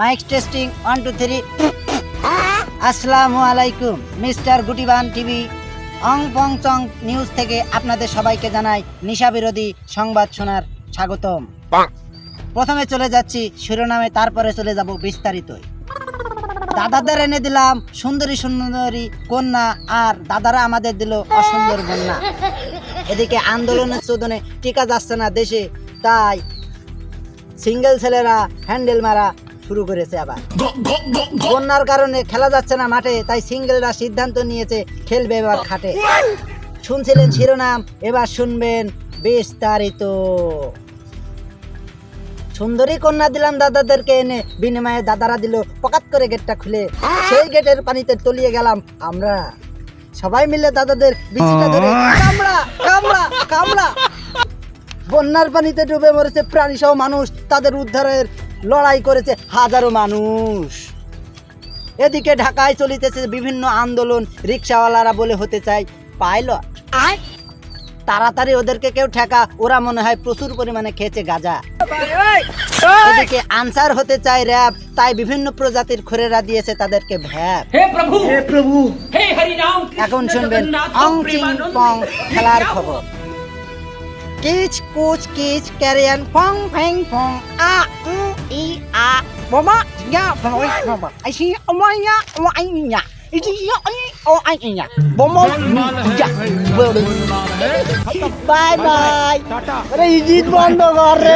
Mike testing one two three আসসালামু আলাইকুম mister গুটিবান টিভি অং পং চং নিউজ থেকে আপনাদের সবাইকে জানাই নিশা বিরোধী সংবাদ শোনার স্বাগতম। প্রথমে চলে যাচ্ছি শিরোনামে তারপরে চলে যাব বিস্তারিত। দাদাদের এনে দিলাম সুন্দরী সুন্দরী কন্যা আর দাদারা আমাদের দিল অসুন্দর কন্যা এদিকে আন্দোলনের চোদনে টিকা যাচ্ছে না দেশে তাই সিঙ্গেল ছেলেরা হ্যান্ডেল মারা শুরু করেছে আবার। বন্যার কারণে খেলা যাচ্ছে না মাঠে তাই সিঙ্গেলরা সিদ্ধান্ত নিয়েছে খেলবে এবার খাটে। শুনছিলেন শিরোনাম এবার শুনবেন বিস্তারিত। সুন্দরী কন্যা দিলাম দাদাদেরকে এনে বিনিময়ে দাদারা দিল পকাত করে গেটটা খুলে। সেই গেটের পানিতে তলিয়ে গেলাম আমরা। সবাই মিলে দাদাদের বিচিটা ধরে কামড়া কামড়া কামড়া! বন্যার পানিতে ডুবে মরেছে প্রাণী সহ মানুষ তাদের উদ্ধারের লড়াই করেছে হাজারো মানুষ। এদিকে ঢাকায় চলিতেছে বিভিন্ন আন্দোলন রিক্সাওয়ালারা বলে হতে চায় পাইলট। তাড়াতাড়ি ওদেরকে কেউ ঠেকা ওরা মনে হয় প্রচুর পরিমাণে খেয়েছে গাজা। এদিকে আনসার হতে চায় র্যাব তাই বিভিন্ন প্রজাতির খোরেরা দিয়েছে তাদেরকে ভ্যাব হে প্রভু। এখন শুনবেন অং পং খেলার খবর। কিচ কুচ কিচ ক্যারিয়ান ফং ফ্যাং ফং আ E A Mama ya bawi mama. I see amanya wa ainya. I see ya ani o ainya. Bomo ya. Bye bye. Tata. अरे इजीत बंद कर